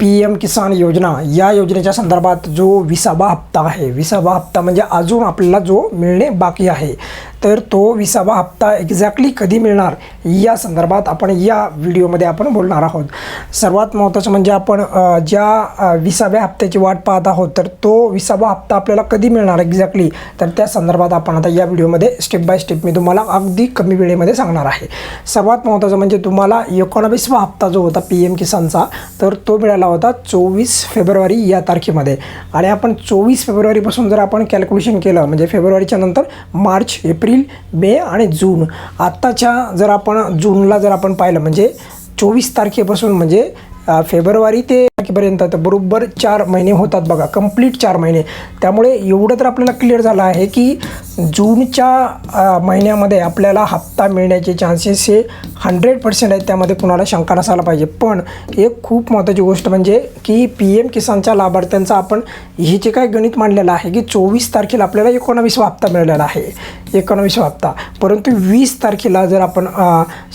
P M किसान योजना. या योजनेच्या संदर्भात जो विसावा हप्ता आहे विसावा हप्ता म्हणजे अजून आपल्याला जो मिळणे बाकी आहे. तर तो विसावा हप्ता एक्झॅक्टली कधी मिळणार या संदर्भात आपण या व्हिडिओमध्ये आपण बोलणार आहोत. सर्वात महत्त्वाचं म्हणजे आपण ज्या विसाव्या हप्त्याची वाट पाहत आहोत तर तो विसावा हप्ता आपल्याला कधी मिळणार एक्झॅक्टली तर त्या संदर्भात आपण आता या व्हिडिओमध्ये स्टेप बाय स्टेप मी तुम्हाला अगदी कमी वेळेमध्ये सांगणार आहे. सर्वात महत्त्वाचं म्हणजे तुम्हाला एकोणावीसवा हप्ता जो होता पी एम किसानचा तर तो मिळाला होता चोवीस फेब्रुवारी या तारखेमध्ये. आणि आपण चोवीस फेब्रुवारीपासून जर आपण कॅल्क्युलेशन केलं म्हणजे फेब्रुवारीच्या नंतर मार्च एप्रिल मे आणि जून. आत्ताच्या जर आपण जूनला जर आपण पाहिलं म्हणजे चोवीस तारखेपासून म्हणजे फेब्रुवारी ते तारखेपर्यंत तर बरोबर चार महिने होतात बघा कंप्लीट चार महिने. त्यामुळे एवढं तर आपल्याला क्लिअर झालं आहे की जूनच्या महिन्यामध्ये आपल्याला हप्ता मिळण्याचे चान्सेस हे हंड्रेड पर्सेंट आहेत. त्यामध्ये कुणाला शंका नसायला पाहिजे. पण एक खूप महत्त्वाची गोष्ट म्हणजे की पी एम किसानच्या लाभार्थ्यांचा आपण हे जे काय गणित मांडलेलं आहे की चोवीस तारखेला आपल्याला एकोणावीसवा हप्ता मिळालेला आहे. एकोणावीसवा हप्ता. परंतु वीस तारखेला जर आपण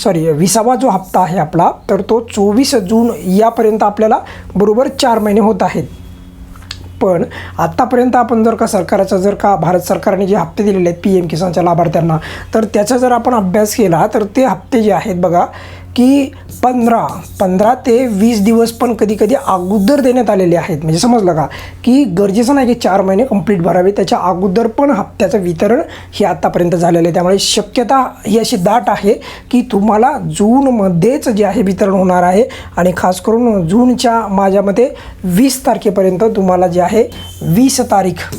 सॉरी विसावा जो हप्ता आहे आपला तर तो चोवीस जून यापर्यंत आपल्याला बरोबर चार महिने होत आहेत. पण आत्तापर्यंत आपण जर का सरकारचा जर का भारत सरकारने जे हप्ते दिलेले आहेत पी एम किसानच्या लाभार्थ्यांना तर त्याचा जर आपण अभ्यास केला तर ते हप्ते जे आहेत बघा की पंधरा पंधरा ते वीस दिवस पण कधी कधी अगोदर देण्यात आलेले आहेत. म्हणजे समजलं का? की गरजेचं नाही की चार महिने कंप्लीट भरावे त्याच्या अगोदर पण हप्त्याचं वितरण हे आत्तापर्यंत झालेलं आहे. त्यामुळे शक्यता ही अशी दाट आहे की तुम्हाला जूनमध्येच जे आहे वितरण होणार आहे आणि खास करून जूनच्या माझ्या मते वीस तारखेपर्यंत तुम्हाला जे आहे वीस तारीख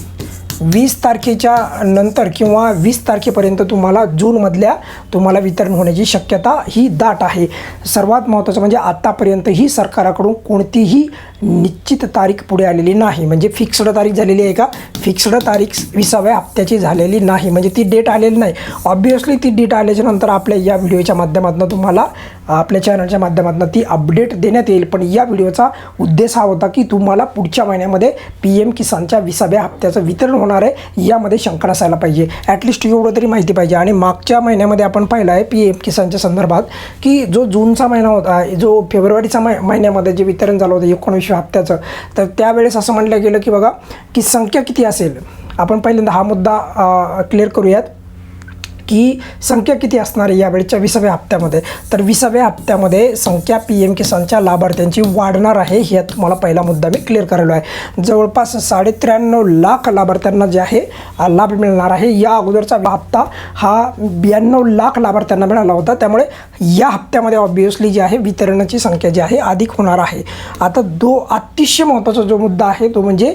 वीस तारखेच्या नंतर किंवा वीस तारखेपर्यंत तुम्हाला जूनमधल्या तुम्हाला वितरण होण्याची शक्यता ही दाट आहे. सर्वात महत्त्वाचं म्हणजे आत्तापर्यंत ही सरकाराकडून कोणतीही निश्चित तारीख पुढे आलेली नाही. म्हणजे फिक्स्ड तारीख झालेली आहे का? फिक्स्ड तारीख विसाव्या हप्त्याची झालेली नाही. म्हणजे ती डेट आलेली नाही. ऑब्वियसली ती डेट आल्याच्यानंतर आपल्या या व्हिडिओच्या माध्यमातून तुम्हाला आपल्या चॅनलच्या माध्यमातून ती अपडेट देण्यात येईल. पण या व्हिडिओचा उद्देश हा होता की तुम्हाला पुढच्या महिन्यामध्ये पी एम किसानच्या विसाव्या हप्त्याचं वितरण होणार आहे. यामध्ये शंका नसायला पाहिजे. ॲटलिस्ट एवढं तरी माहिती पाहिजे. आणि मागच्या महिन्यामध्ये आपण पाहिलं आहे पी एम किसानच्या संदर्भात की जो जूनचा महिना होता जो फेब्रुवारीचा महिन्यामध्ये जे वितरण झालं होतं एकोणवीसव्या हप्त्याचं. तर त्यावेळेस असं म्हटलं गेलं की बघा की संख्या किती असेल? आपण पहिल्यांदा हा मुद्दा क्लिअर करूयात. की संख्या किती असणार आहे यावेळेच्या विसाव्या हप्त्यामध्ये? तर विसाव्या हप्त्यामध्ये संख्या पी एम किसानच्या लाभार्थ्यांची वाढणार आहे हे तुम्हाला पहिला मुद्दा मी क्लिअर करायला आहे. जवळपास साडे त्र्याण्णव लाख लाभार्थ्यांना जे आहे लाभ मिळणार आहे. या अगोदरचा हप्ता हा ब्याण्णव लाख लाभार्थ्यांना मिळाला होता. त्यामुळे या हप्त्यामध्ये ऑब्वियसली जी आहे वितरणाची संख्या जी आहे अधिक होणार आहे. आता दो अतिशय महत्त्वाचा जो मुद्दा आहे तो म्हणजे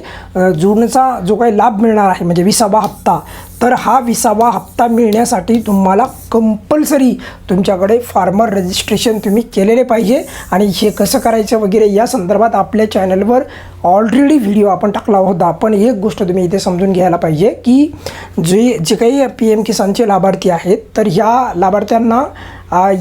जूनचा जो काही लाभ मिळणार आहे म्हणजे विसावा हप्ता तर हा विसावा हप्ता मिळण्यासाठी तुम्हाला कंपल्सरी तुमच्याकडे फार्मर रजिस्ट्रेशन तुम्ही केलेले पाहिजे. आणि हे कसं करायचं वगैरे या संदर्भात आपल्या चॅनलवर ऑलरेडी व्हिडिओ आपण टाकला होता पण एक गोष्ट तुम्ही इथे समजून घ्यायला पाहिजे की जे जे काही पी एम किसानचे लाभार्थी आहेत तर ह्या लाभार्थ्यांना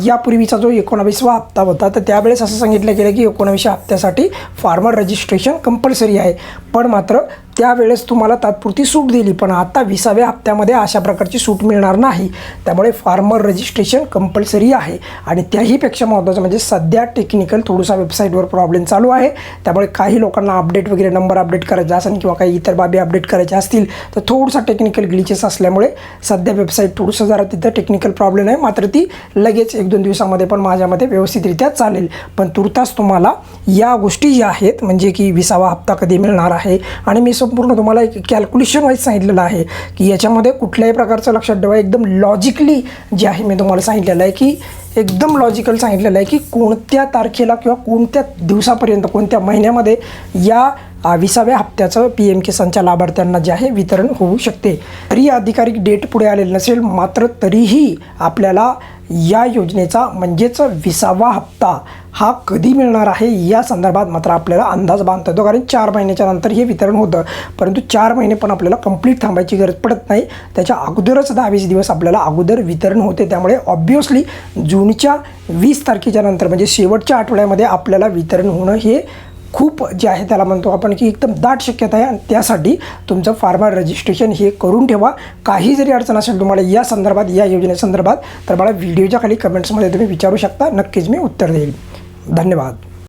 यापूर्वीचा जो एकोणावीसवा हप्ता होता तर त्यावेळेस असं सांगितलं गेलं की एकोणावीसच्या हप्त्यासाठी फार्मर रजिस्ट्रेशन कंपल्सरी आहे. पण मात्र त्यावेळेस तुम्हाला तात्पुरती सूट दिली पण आता विसाव्या हप्त्यामध्ये अशा प्रकारची सूट मिळणार नाही. त्यामुळे फार्मर रजिस्ट्रेशन कंपल्सरी आहे. आणि त्याहीपेक्षा महत्त्वाचं म्हणजे सध्या टेक्निकल थोडासा वेबसाईटवर प्रॉब्लेम चालू आहे. त्यामुळे काही लोकांना अपडेट वगैरे नंबर अपडेट करायचा असेल किंवा काही इतर बाबी अपडेट करायच्या असतील तर थोडंसं टेक्निकल ग्लिचेस असल्यामुळे सध्या वेबसाईट थोडंसं जरा तिथं टेक्निकल प्रॉब्लेम आहे. मात्र ती लगेच एक दोन दिवसामध्ये पण माझ्यामध्ये व्यवस्थितरित्या चालेल. पण तुर्तास तुम्हाला या गोष्टी ज्या आहेत म्हणजे की विसावा हप्ता कधी मिळणार आहे आणि मी संपूर्ण तुम्हाला एक कॅल्क्युलेशन वाईज सांगितलेलं आहे की याच्यामध्ये कुठल्याही प्रकारचं लक्षात ठेवा. एकदम लॉजिकली जे आहे मी तुम्हाला सांगितलेलं आहे की एकदम लॉजिकल सांगितलेलं आहे की कोणत्या तारखेला किंवा कोणत्या दिवसापर्यंत कोणत्या महिन्यामध्ये या विसाव्या हप्त्याचं पी एम किसानच्या लाभार्थ्यांना जे आहे वितरण होऊ शकते. तरी अधिकारिक डेट पुढे आलेलं नसेल मात्र तरीही आपल्याला या योजनेचा म्हणजेच विसावा हप्ता हा कधी मिळणार आहे या संदर्भात मात्र आपल्याला अंदाज बांधता येतो. कारण चार महिन्याच्या नंतर हे वितरण होतं. परंतु चार महिने पण आपल्याला कंप्लीट थांबायची गरज पडत नाही. त्याच्या अगोदरच दहा वीस दिवस आपल्याला अगोदर वितरण होते. त्यामुळे ऑब्वियसली जूनच्या वीस तारखेच्या नंतर म्हणजे शेवटच्या आठवड्यामध्ये आपल्याला वितरण होणं हे खूप जे आहे त्याला म्हणतो आपण की एकदम दाट शक्यता आहे. आणि त्यासाठी तुमचं फार्मर रजिस्ट्रेशन हे करून ठेवा. काही जरी अडचण असेल तुम्हाला या संदर्भात या योजनेसंदर्भात तर मला व्हिडिओच्या खाली कमेंट्समध्ये तुम्ही विचारू शकता. नक्कीच मी उत्तर देईल. धन्यवाद.